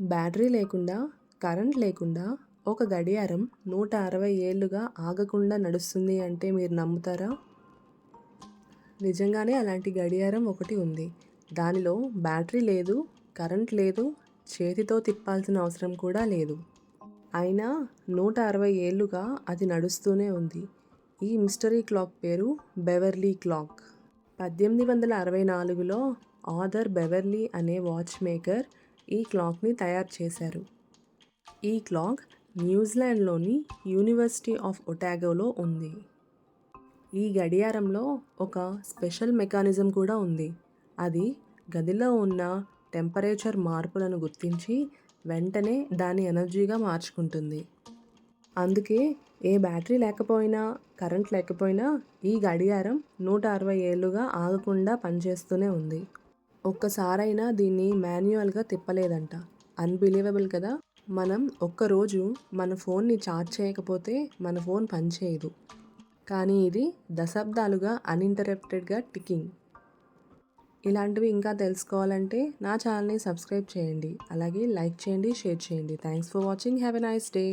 Battery లేకుండా current లేకుండా ఒక గడియారం నూట అరవై ఏళ్ళుగా ఆగకుండా నడుస్తుంది అంటే మీరు నమ్ముతారా? నిజంగానే అలాంటి గడియారం ఒకటి ఉంది. దానిలో బ్యాటరీ లేదు కరెంట్ లేదు చేతితో తిప్పాల్సిన అవసరం కూడా లేదు. అయినా నూట అరవై ఏళ్ళుగా అది నడుస్తూనే ఉంది. ఈ మిస్టరీ క్లాక్ పేరు బెవర్లీ క్లాక్. పద్దెనిమిది వందల అరవై నాలుగులో ఆథర్ బెవర్లీ అనే వాచ్ మేకర్ ఈ క్లాక్ని తయారు చేశారు. ఈ క్లాక్ న్యూజిలాండ్లోని యూనివర్సిటీ ఆఫ్ ఒటాగోలో ఉంది. ఈ గడియారంలో ఒక స్పెషల్ మెకానిజం కూడా ఉంది. అది గదిలో ఉన్న టెంపరేచర్ మార్పులను గుర్తించి వెంటనే దాని ఎనర్జీగా మార్చుకుంటుంది. అందుకే ఏ బ్యాటరీ లేకపోయినా కరెంట్ లేకపోయినా ఈ గడియారం నూట అరవై ఏళ్ళుగా ఆగకుండా పనిచేస్తూనే ఉంది. ఒక్కసారైనా దీన్ని మాన్యువల్గా తిప్పలేదంట. అన్బిలీవబుల్ కదా? మనం ఒక్కరోజు మన ఫోన్ని ఛార్జ్ చేయకపోతే మన ఫోన్ పనిచేయదు కానీ ఇది దశాబ్దాలుగా అన్ఇంటరప్టెడ్గా టికింగ్. ఇలాంటివి ఇంకా తెలుసుకోవాలంటే నా ఛానల్ని సబ్స్క్రైబ్ చేయండి. అలాగే లైక్ చేయండి షేర్ చేయండి. Thanks for watching. Have a nice day.